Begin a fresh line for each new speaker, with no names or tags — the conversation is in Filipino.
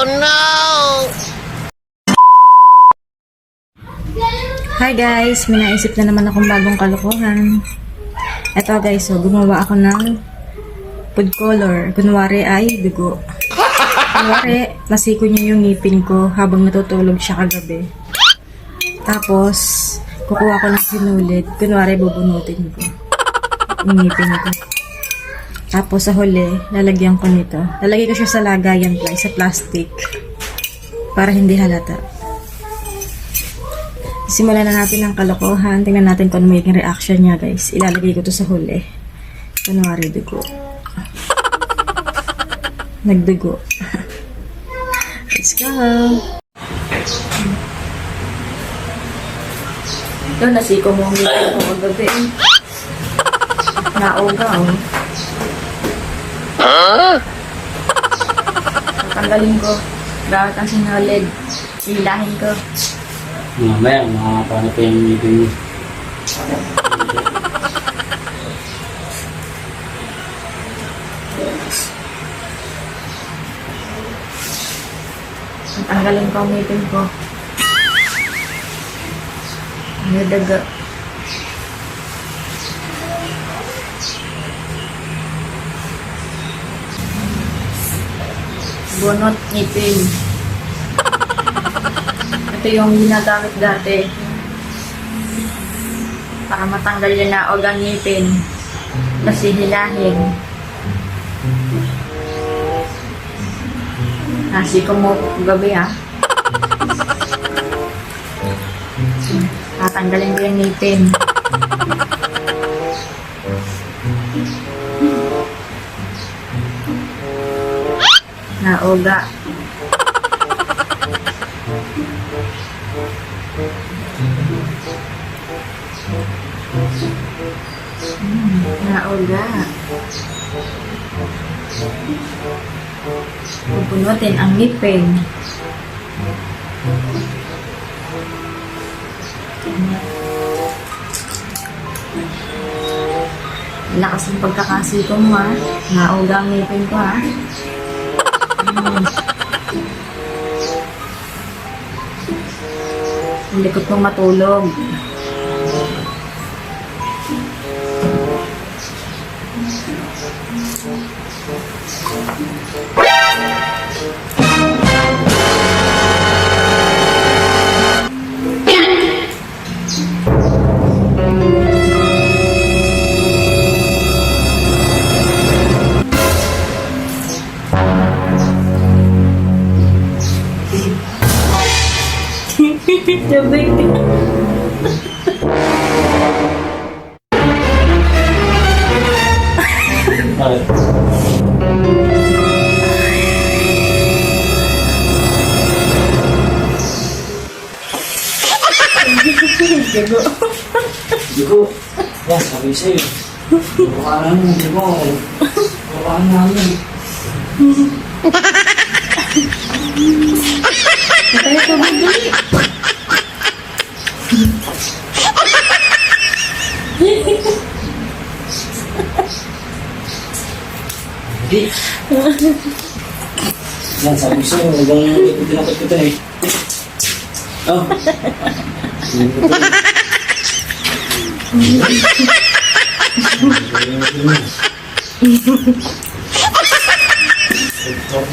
Hi guys, may naisip na naman akong bagong kalokohan. Eto guys, so gumawa ako ng food color. Kunwari ay dugo. Kunwari, masiko niya yung ngipin ko habang natutulog siya kagabi. Tapos, kukuha ko ng sinulid. Kunwari, bubunutin ko. Yung ngipin ko. Tapos sa huli, lalagyan ko nito. Lalagay ko siya sa lagayan pla- sa plastic. Para hindi halata. Simulan na natin ang kalokohan. Tingnan natin kung ano magiging reaction niya, guys. Ilalagay ko to sa huli. Kunwari, dugo. Nagdugo. Let's go! Ito, nasiko mo ang ngipin ko Naugaw. Tatanggalin ko. Bakit ang sinulid? Silahin ko.
Mamaya, makakapano pa yung ngipin mo.
Tatanggalin ko ang ngipin ko. May Bunot ngipin. Ito yung ginagamit dati. Para matanggal yung naog ang ngipin. Kasi hilahin. Nasi ko mo gabi ha. Tatanggalin ko yung ngipin. Nauga. Hmm, nauga. Pupunutin ang ngipin. Lakas ng pagkakasiko mo ha. Nauga ang ngipin ko ha. Ang likot mong matulog. Sabay ka.
Bakit?
Gago.
Digo, yan, sabi sa'yo. Bukanan mo, mo. Bukanan namin.
Kaya ko ba
Hindi. Yan, sabi huwag ikot tinakot kita eh. Oh.